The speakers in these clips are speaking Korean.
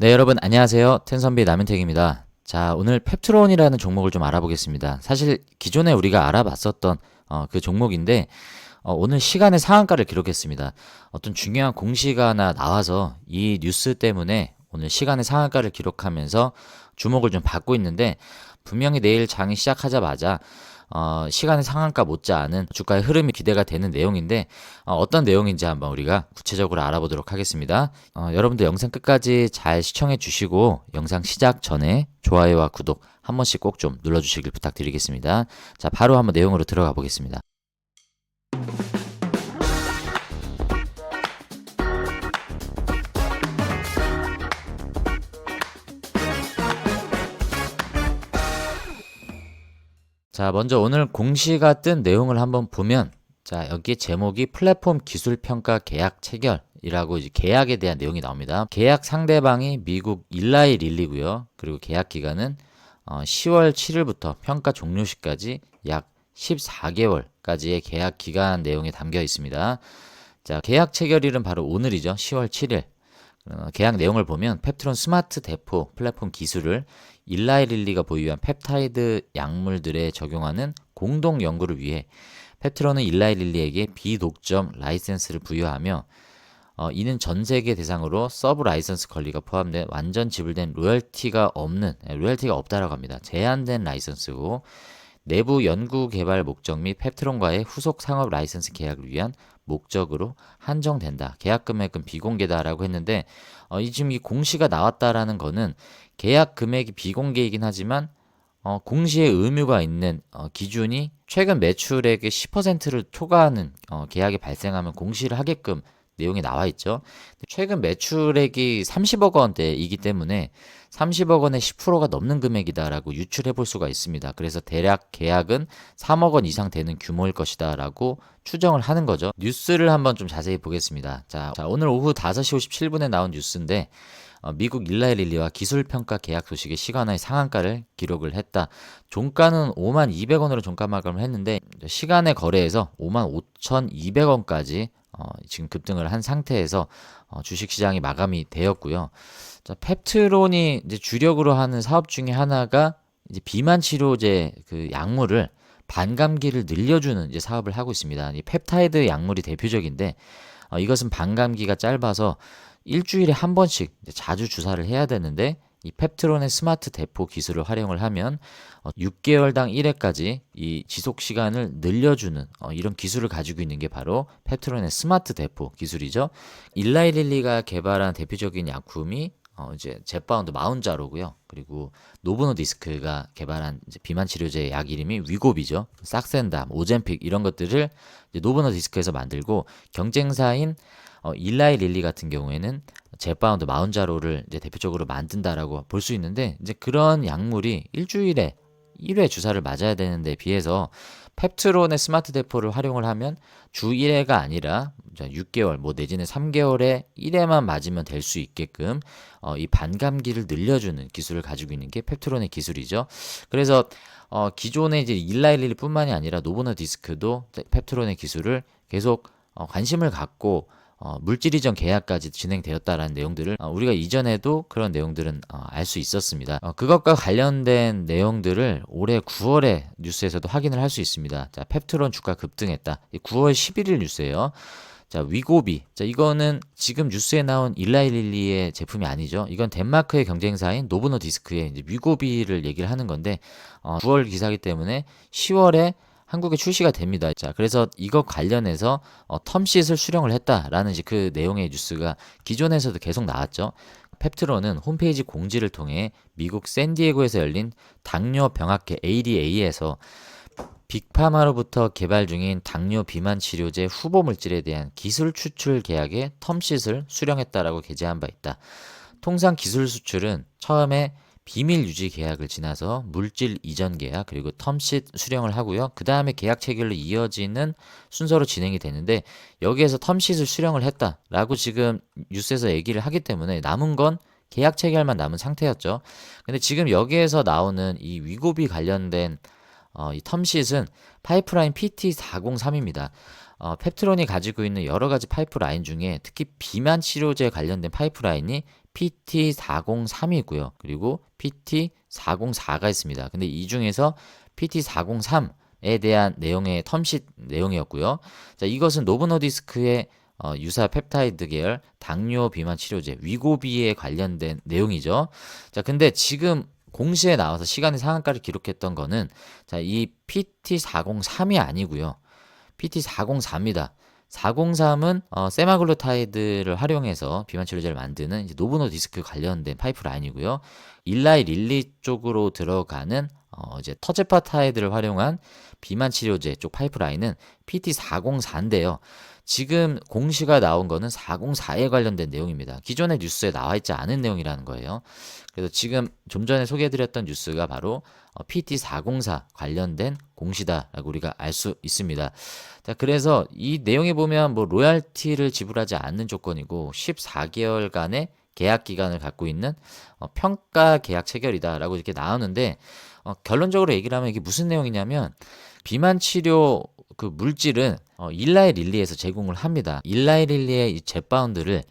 네, 여러분 안녕하세요. 텐선비 남윤택입니다. 자, 오늘 펩트론이라는 종목을 좀 알아보겠습니다. 사실 기존에 우리가 알아봤었던 어, 그 종목인데 어, 오늘 시간의 상한가를 기록했습니다. 어떤 중요한 공시가 하나 나와서 이 뉴스 때문에 오늘 시간의 상한가를 기록하면서 주목을 좀 받고 있는데 분명히 내일 장이 시작하자마자 어, 시간의 상한가 못지않은 주가의 흐름이 기대가 되는 내용인데 어, 떤 내용인지 한번 우리가 구체적으로 알아보도록 하겠습니다. 어, 여러분들 영상 끝까지 잘 시청해 주시고 영상 시작 전에 좋아요와 구독 한 번씩 꼭 좀 눌러주시길 부탁드리겠습니다. 자, 바로 한번 내용으로 들어가 보겠습니다. 자, 먼저 오늘 공시가 뜬 내용을 한번 보면 자, 여기 제목이 플랫폼 기술 평가 계약 체결 이라고 이제 계약에 대한 내용이 나옵니다. 계약 상대방이 미국 일라이 릴리고요. 그리고 계약 기간은 어, 10월 7일부터 평가 종료 시까지 약 14개월까지의 계약 기간 내용이 담겨 있습니다. 자, 계약 체결일은 바로 오늘이죠. 10월 7일. 어, 계약 내용을 보면 펩트론 스마트 대포 플랫폼 기술을 일라이 릴리가 보유한 펩타이드 약물들에 적용하는 공동 연구를 위해 펩트론은 일라이 릴리에게 비독점 라이센스를 부여하며 어, 이는 전 세계 대상으로 서브 라이선스 권리가 포함된 완전 지불된 로열티가 없는 예, 로열티가 없다라고 합니다. 제한된 라이선스고 내부 연구 개발 목적 및 펩트론과의 후속 상업 라이선스 계약을 위한 목적으로 한정된다. 계약 금액은 비공개다라고 했는데 어, 이 지금 이 공시가 나왔다라는 거는 계약 금액이 비공개이긴 하지만 어, 공시에 의무가 있는 어, 기준이 최근 매출액의 10%를 초과하는 어, 계약이 발생하면 공시를 하게끔 내용이 나와 있죠. 최근 매출액이 30억 원대이기 때문에 30억 원의 10%가 넘는 금액이다라고 유출해 볼 수가 있습니다. 그래서 대략 계약은 3억 원 이상 되는 규모일 것이다라고 추정을 하는 거죠. 뉴스를 한번 좀 자세히 보겠습니다. 자, 자 오늘 오후 5시 57분에 나온 뉴스인데 어, 미국 일라이 릴리와 기술평가 계약 소식의 시간의 상한가를 기록을 했다. 종가는 5만 200원으로 종가 마감을 했는데 시간의 거래에서 5만 5,200원까지 어, 지금 급등을 한 상태에서 어, 주식시장이 마감이 되었고요. 자, 펩트론이 이제 주력으로 하는 사업 중에 하나가 이제 비만 치료제 그 약물을 반감기를 늘려주는 이제 사업을 하고 있습니다. 이 펩타이드 약물이 대표적인데 어, 이것은 반감기가 짧아서 일주일에 한 번씩 자주 주사를 해야 되는데 이 펩트론의 스마트 대포 기술을 활용을 하면 6개월당 어, 1회까지 이 지속 시간을 늘려주는 어, 이런 기술을 가지고 있는 게 바로 펩트론의 스마트 대포 기술이죠. 일라이 릴리가 개발한 대표적인 약품이 어 이제 제파운드 마운자로고요. 그리고 노브노 디스크가 개발한 비만 치료제 약 이름이 위고비죠. 싹센담, 오젠픽 이런 것들을 노브노 디스크에서 만들고 경쟁사인 어, 일라이 릴리 같은 경우에는 제파운드 마운자로를 이제 대표적으로 만든다라고 볼 수 있는데 이제 그런 약물이 일주일에 1회 주사를 맞아야 되는데 비해서 펩트론의 스마트 대포를 활용을 하면 주 1회가 아니라 6개월 뭐 내지는 3개월에 1회만 맞으면 될 수 있게끔 어, 이 반감기를 늘려주는 기술을 가지고 있는 게 펩트론의 기술이죠. 그래서 어, 기존의 이제 일라일리뿐만이 아니라 노보너 디스크도 펩트론의 기술을 계속 어, 관심을 갖고 어, 물질 이전 계약까지 진행되었다라는 내용들을 어, 우리가 이전에도 그런 내용들은 어, 알수 있었습니다. 어, 그것과 관련된 내용들을 올해 9월에 뉴스에서도 확인을 할 수 있습니다. 자, 펩트론 주가 급등했다. 9월 11일 뉴스예요. 자, 위고비. 자, 이거는 지금 뉴스에 나온 일라일릴리의 제품이 아니죠. 이건 덴마크의 경쟁사인 노브노 디스크의 이제 위고비를 얘기를 하는 건데, 어, 9월 기사기 때문에 10월에 한국에 출시가 됩니다. 자, 그래서 이거 관련해서 어, 텀시을 수령을 했다라는 이제 그 내용의 뉴스가 기존에서도 계속 나왔죠. 펩트론은 홈페이지 공지를 통해 미국 샌디에고에서 열린 당뇨 병학회 ADA에서 빅파마로부터 개발 중인 당뇨 비만 치료제 후보 물질에 대한 기술 추출 계약에 텀시을 수령했다라고 게재한 바 있다. 통상 기술 수출은 처음에 비밀 유지 계약을 지나서 물질 이전 계약 그리고 텀시 수령을 하고요. 그 다음에 계약 체결로 이어지는 순서로 진행이 되는데 여기에서 텀시을 수령을 했다라고 지금 뉴스에서 얘기를 하기 때문에 남은 건 계약 체결만 남은 상태였죠. 근데 지금 여기에서 나오는 이 위고비 관련된 어, 이 텀시은 파이프라인 PT403입니다. 어, 펩트론이 가지고 있는 여러 가지 파이프라인 중에 특히 비만 치료제 관련된 파이프라인이 PT403이고요. 그리고 PT404가 있습니다. 근데 이 중에서 PT403에 대한 내용의 텀sheet 내용이었고요. 자, 이것은 노브노디스크의 어, 유사 펩타이드 계열 당뇨 비만 치료제 위고비에 관련된 내용이죠. 자, 근데 지금 공시에 나와서 시간의 상한가를 기록했던 거는 자, 이 PT403이 아니고요. PT404입니다. 403은 어, 세마글루타이드를 활용해서 비만 치료제를 만드는 이제 노브노 디스크 관련된 파이프라인이고요. 일라이 릴리 쪽으로 들어가는 어, 이제 터제파타이드를 활용한 비만 치료제 쪽 파이프라인은 PT404인데요. 지금 공시가 나온 거는 404에 관련된 내용입니다. 기존의 뉴스에 나와 있지 않은 내용이라는 거예요. 그래서 지금 좀 전에 소개해드렸던 뉴스가 바로 어, PT404 관련된 공시다라고 우리가 알 수 있습니다. 자, 그래서 이 내용에 보면 뭐 로얄티를 지불하지 않는 조건이고 14개월간의 계약 기간을 갖고 있는 어, 평가 계약 체결이다라고 이렇게 나오는데 어, 결론적으로 얘기를 하면 이게 무슨 내용이냐면 비만 치료 그 물질은 어, 일라이 릴리에서 제공을 합니다. 일라이 릴리의 이 jet바운드를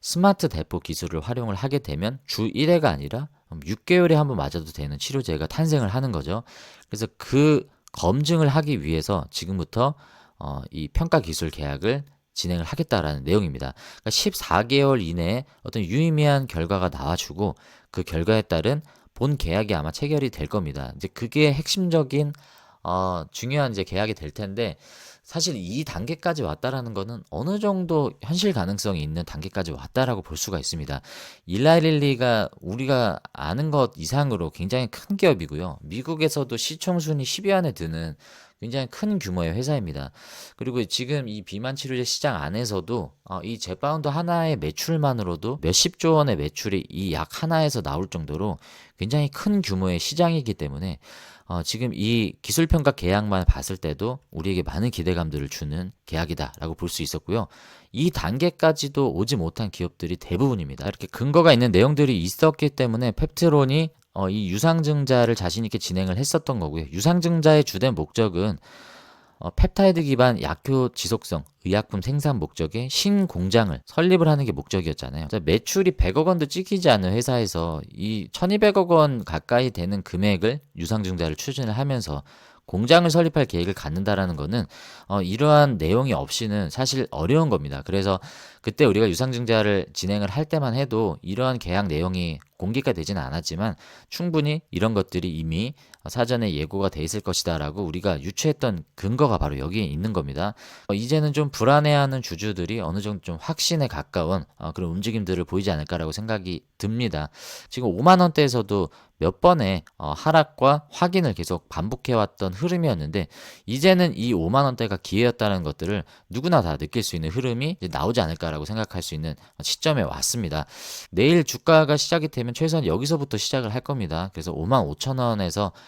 스마트 대포 기술을 활용을 하게 되면 주 1회가 아니라 6개월에 한 번 맞아도 되는 치료제가 탄생을 하는 거죠. 그래서 그 검증을 하기 위해서 지금부터 어, 이 평가 기술 계약을 진행을 하겠다라는 내용입니다. 그러니까 14개월 이내에 어떤 유의미한 결과가 나와주고 그 결과에 따른 본 계약이 아마 체결이 될 겁니다. 이제 그게 핵심적인 어, 중요한 이제 계약이 될 텐데 사실 이 단계까지 왔다라는 거는 어느 정도 현실 가능성이 있는 단계까지 왔다라고 볼 수가 있습니다. 일라릴리가 우리가 아는 것 이상으로 굉장히 큰 기업이고요. 미국에서도 시총 순위 10위 안에 드는 굉장히 큰 규모의 회사입니다. 그리고 지금 이 비만 치료제 시장 안에서도 어, 이 제파운드 하나의 매출만으로도 몇십조 원의 매출이 이 약 하나에서 나올 정도로 굉장히 큰 규모의 시장이기 때문에 어, 지금 이 기술평가 계약만 봤을 때도 우리에게 많은 기대감들을 주는 계약이다라고 볼 수 있었고요. 이 단계까지도 오지 못한 기업들이 대부분입니다. 이렇게 근거가 있는 내용들이 있었기 때문에 펩트론이 어, 이 유상증자를 자신있게 진행을 했었던 거고요. 유상증자의 주된 목적은 어, 펩타이드 기반 약효 지속성 의약품 생산 목적의 신공장을 설립을 하는 게 목적이었잖아요. 매출이 100억 원도 찍히지 않는 회사에서 이 1200억 원 가까이 되는 금액을 유상증자를 추진을 하면서 공장을 설립할 계획을 갖는다라는 거는 어, 이러한 내용이 없이는 사실 어려운 겁니다. 그래서 그때 우리가 유상증자를 진행을 할 때만 해도 이러한 계약 내용이 공개가 되지는 않았지만 충분히 이런 것들이 이미 사전에 예고가 돼 있을 것이다라고 우리가 유추했던 근거가 바로 여기에 있는 겁니다. 어, 이제는 좀 불안해하는 주주들이 어느 정도 좀 확신에 가까운 어, 그런 움직임들을 보이지 않을까라고 생각이 듭니다. 지금 5만 원대에서도 몇 번의 어, 하락과 확인을 계속 반복해왔던 흐름이었는데 이제는 이 5만 원대가 기회였다는 것들을 누구나 다 느낄 수 있는 흐름이 나오지 않을까라고 생각할 수 있는 시점에 왔습니다. 내일 주가가 시작이 되면 최소한 여기서부터 시작을 할 겁니다. 그래서 5만 5천 원에서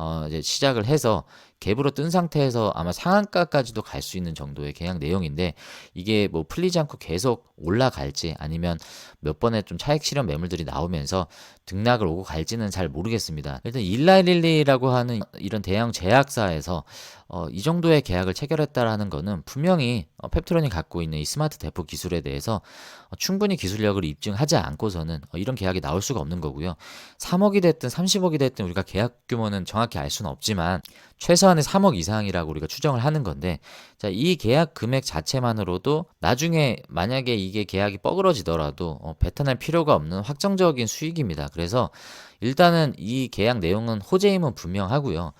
어, 이제 시작을 해서 갭으로 뜬 상태에서 아마 상한가까지도 갈 수 있는 정도의 계약 내용인데 이게 뭐 풀리지 않고 계속 올라갈지 아니면 몇 번의 좀 차익 실현 매물들이 나오면서 등락을 오고 갈지는 잘 모르겠습니다. 일단 일라일릴리라고 하는 이런 대형 제약사에서 어, 이 정도의 계약을 체결했다라는 거는 분명히 어, 펩트론이 갖고 있는 이 스마트 대포 기술에 대해서 어, 충분히 기술력을 입증하지 않고서는 어, 이런 계약이 나올 수가 없는 거고요. 3억이 됐든 30억이 됐든 우리가 계약 규모는 정확히 알 수는 없지만 최소한의 3억 이상이라고 우리가 추정을 하는 건데 자, 이 계약 금액 자체만으로도 나중에 만약에 이게 계약이 뻐그러지더라도 어, 뱉어낼 필요가 없는 확정적인 수익입니다. 그래서 일단은 이 계약 내용은 호재임은 분명하고요.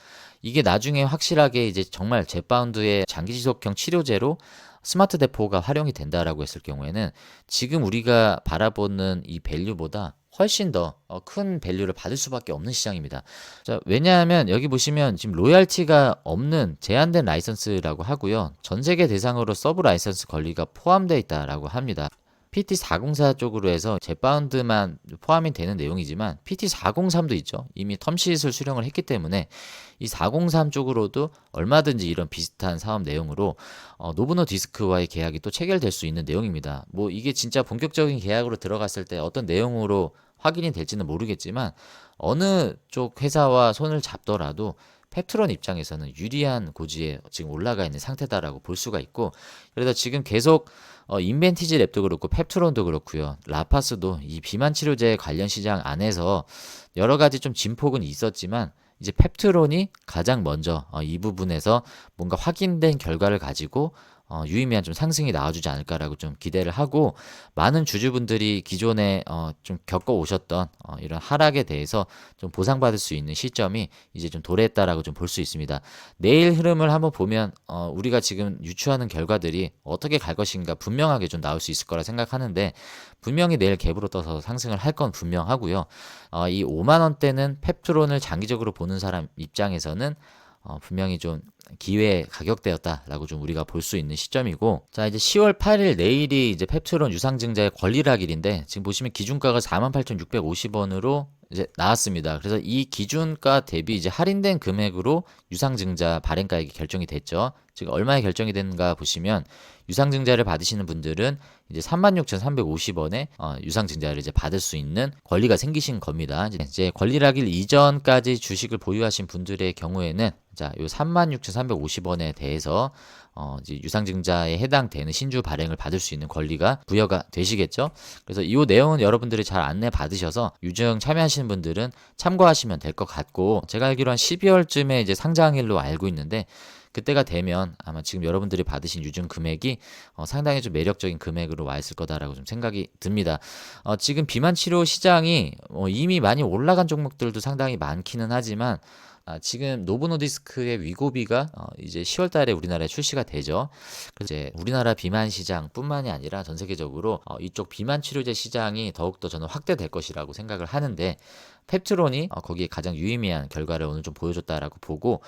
이게 나중에 확실하게 이제 정말 제파운드의 장기 지속형 치료제로 스마트 대포가 활용이 된다라고 했을 경우에는 지금 우리가 바라보는 이 밸류보다 훨씬 더큰 어, 밸류를 받을 수밖에 없는 시장입니다. 자, 왜냐하면 여기 보시면 지금 로얄티가 없는 제한된 라이선스라고 하고요. 전 세계 대상으로 서브 라이선스 권리가 포함되어 있다라고 합니다. PT404 쪽으로 해서 제바운드만 포함이 되는 내용이지만 PT403도 있죠. 이미 텀시잇을 수령을 했기 때문에 이 403 쪽으로도 얼마든지 이런 비슷한 사업 내용으로 어, 노브노 디스크와의 계약이 또 체결될 수 있는 내용입니다. 뭐 이게 진짜 본격적인 계약으로 들어갔을 때 어떤 내용으로 확인이 될지는 모르겠지만 어느 쪽 회사와 손을 잡더라도 펩트론 입장에서는 유리한 고지에 지금 올라가 있는 상태다라고 볼 수가 있고 그래서 지금 계속 어, 인벤티지 랩도 그렇고 펩트론도 그렇고요. 라파스도 이 비만 치료제 관련 시장 안에서 여러 가지 좀 진폭은 있었지만 이제 펩트론이 가장 먼저 어, 이 부분에서 뭔가 확인된 결과를 가지고 어, 유의미한 좀 상승이 나와주지 않을까라고 좀 기대를 하고 많은 주주분들이 기존에 어, 좀 겪어 오셨던 어, 이런 하락에 대해서 좀 보상받을 수 있는 시점이 이제 좀 도래했다라고 좀 볼 수 있습니다. 내일 흐름을 한번 보면 어, 우리가 지금 유추하는 결과들이 어떻게 갈 것인가 분명하게 좀 나올 수 있을 거라 생각하는데 분명히 내일 갭으로 떠서 상승을 할 건 분명하고요. 어, 이 5만 원대는 펩트론을 장기적으로 보는 사람 입장에서는 어, 분명히 좀 기회 가격대였다라고 좀 우리가 볼 수 있는 시점이고 자 이제 10월 8일 내일이 이제 펩트론 유상증자의 권리락일인데 지금 보시면 기준가가 48,650원으로 이제 나왔습니다. 그래서 이 기준가 대비 이제 할인된 금액으로 유상증자 발행가액이 결정이 됐죠. 지금 얼마에 결정이 되는가 보시면 유상증자를 받으시는 분들은 이제 36,350원에 어, 유상증자를 이제 받을 수 있는 권리가 생기신 겁니다. 이제 권리락일 이전까지 주식을 보유하신 분들의 경우에는 자, 요 36,350원에 대해서 어, 이제 유상증자에 해당되는 신주 발행을 받을 수 있는 권리가 부여가 되시겠죠. 그래서 이 내용은 여러분들이 잘 안내 받으셔서 유증 참여하시는 분들은 참고하시면 될 것 같고 제가 알기로 한 12월쯤에 이제 상장일로 알고 있는데 그때가 되면 아마 지금 여러분들이 받으신 유증 금액이 어, 상당히 좀 매력적인 금액으로 와 있을 거다라고 좀 생각이 듭니다. 어, 지금 비만 치료 시장이 어, 이미 많이 올라간 종목들도 상당히 많기는 하지만 아, 지금 노브노디스크의 위고비가 어, 이제 10월 달에 우리나라에 출시가 되죠. 그래서 이제 우리나라 비만 시장뿐만이 아니라 전 세계적으로 어, 이쪽 비만 치료제 시장이 더욱더 저는 확대될 것이라고 생각을 하는데 펩트론이 어, 거기에 가장 유의미한 결과를 오늘 좀 보여줬다라고 보고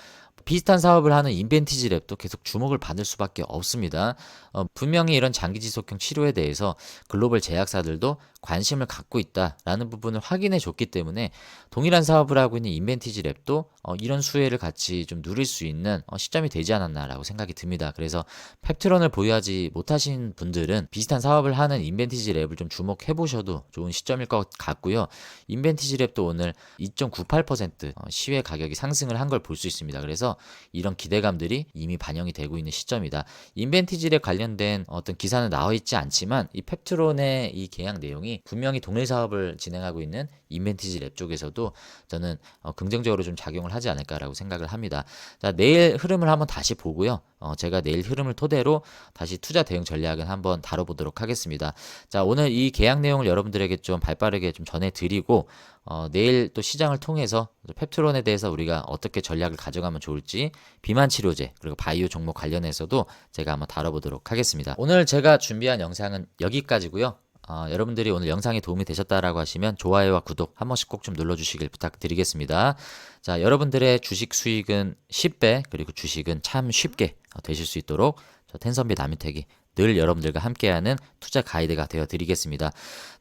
비슷한 사업을 하는 인벤티지 랩도 계속 주목을 받을 수밖에 없습니다. 어, 분명히 이런 장기 지속형 치료에 대해서 글로벌 제약사들도 관심을 갖고 있다라는 부분을 확인해 줬기 때문에 동일한 사업을 하고 있는 인벤티지 랩도 어, 이런 수혜를 같이 좀 누릴 수 있는 어, 시점이 되지 않았나라고 생각이 듭니다. 그래서 펩트론을 보유하지 못하신 분들은 비슷한 사업을 하는 인벤티지 랩을 좀 주목해 보셔도 좋은 시점일 것 같고요. 인벤티지 랩도 오늘 2.98% 어, 시외 가격이 상승을 한 걸 볼 수 있습니다. 그래서 이런 기대감들이 이미 반영이 되고 있는 시점이다. 인벤티지에 관련된 어떤 기사는 나와 있지 않지만 이 펩트론의 이 계약 내용이 분명히 동일 사업을 진행하고 있는 인벤티지 랩 쪽에서도 저는 어, 긍정적으로 좀 작용을 하지 않을까라고 생각을 합니다. 자, 내일 흐름을 한번 다시 보고요. 어, 제가 내일 흐름을 토대로 다시 투자 대응 전략을 한번 다뤄보도록 하겠습니다. 자, 오늘 이 계약 내용을 여러분들에게 좀 발빠르게 좀 전해드리고 어, 내일 또 시장을 통해서 펩트론에 대해서 우리가 어떻게 전략을 가져가면 좋을지 비만 치료제 그리고 바이오 종목 관련해서도 제가 한번 다뤄보도록 하겠습니다. 오늘 제가 준비한 영상은 여기까지고요. 어, 여러분들이 오늘 영상이 도움이 되셨다라고 하시면 좋아요와 구독 한 번씩 꼭 좀 눌러주시길 부탁드리겠습니다. 자, 여러분들의 주식 수익은 10배 그리고 주식은 참 쉽게 어, 되실 수 있도록 저 텐선비 남인택이 늘 여러분들과 함께하는 투자 가이드가 되어 드리겠습니다.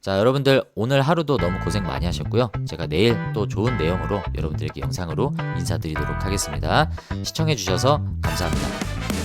자, 여러분들 오늘 하루도 너무 고생 많이 하셨고요. 제가 내일 또 좋은 내용으로 여러분들에게 영상으로 인사드리도록 하겠습니다. 시청해 주셔서 감사합니다.